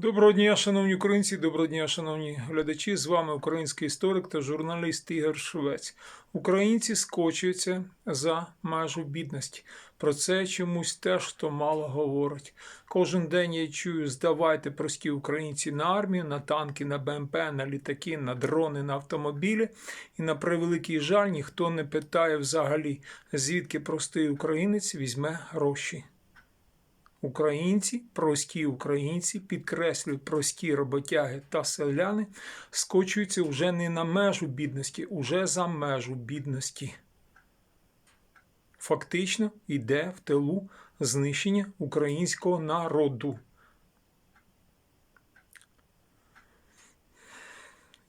Доброго дня, шановні українці, доброго дня, шановні глядачі. З вами український історик та журналіст Ігор Швець. Українці скочуються за межу бідності. Про це чомусь теж хто мало говорить. Кожен день я чую, здавайте прості українці на армію, на танки, на БМП, на літаки, на дрони, на автомобілі. І на превеликий жаль ніхто не питає взагалі, звідки простий українець візьме гроші. Українці, прості українці, підкреслюю, прості роботяги та селяни, скочуються вже не на межу бідності, уже за межу бідності. Фактично йде в тилу знищення українського народу.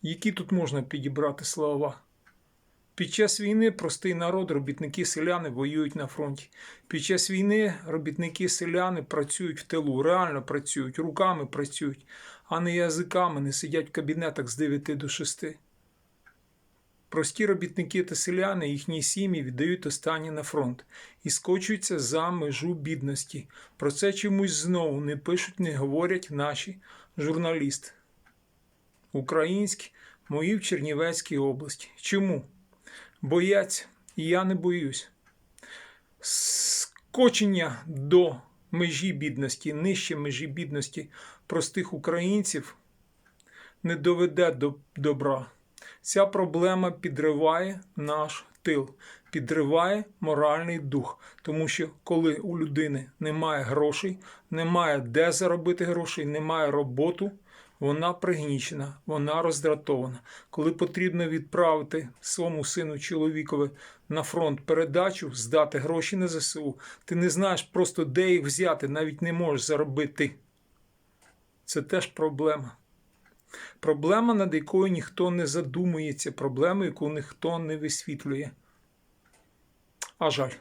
Які тут можна підібрати слова? Під час війни простий народ, робітники селяни воюють на фронті. Під час війни робітники селяни працюють в тилу, реально працюють, руками працюють, а не язиками, не сидять в кабінетах з 9 до 6. Прості робітники та селяни, їхні сім'ї віддають останні на фронт і скочуються за межу бідності. Про це чомусь знову не пишуть, не говорять наші журналісти. Українські, мої в Чернівецькій області. Чому? Бояться, і я не боюсь. Скочення до межі бідності, нижче межі бідності простих українців не доведе до добра. Ця проблема підриває наш тил, підриває моральний дух. Тому що коли у людини немає грошей, немає де заробити грошей, немає роботи, вона пригнічена, вона роздратована. Коли потрібно відправити своєму сину чоловікові на фронт передачу, здати гроші на ЗСУ, ти не знаєш просто де їх взяти, навіть не можеш заробити. Це теж проблема. Проблема, над якою ніхто не задумується, проблема, яку ніхто не висвітлює. А жаль.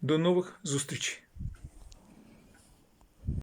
До нових зустрічей.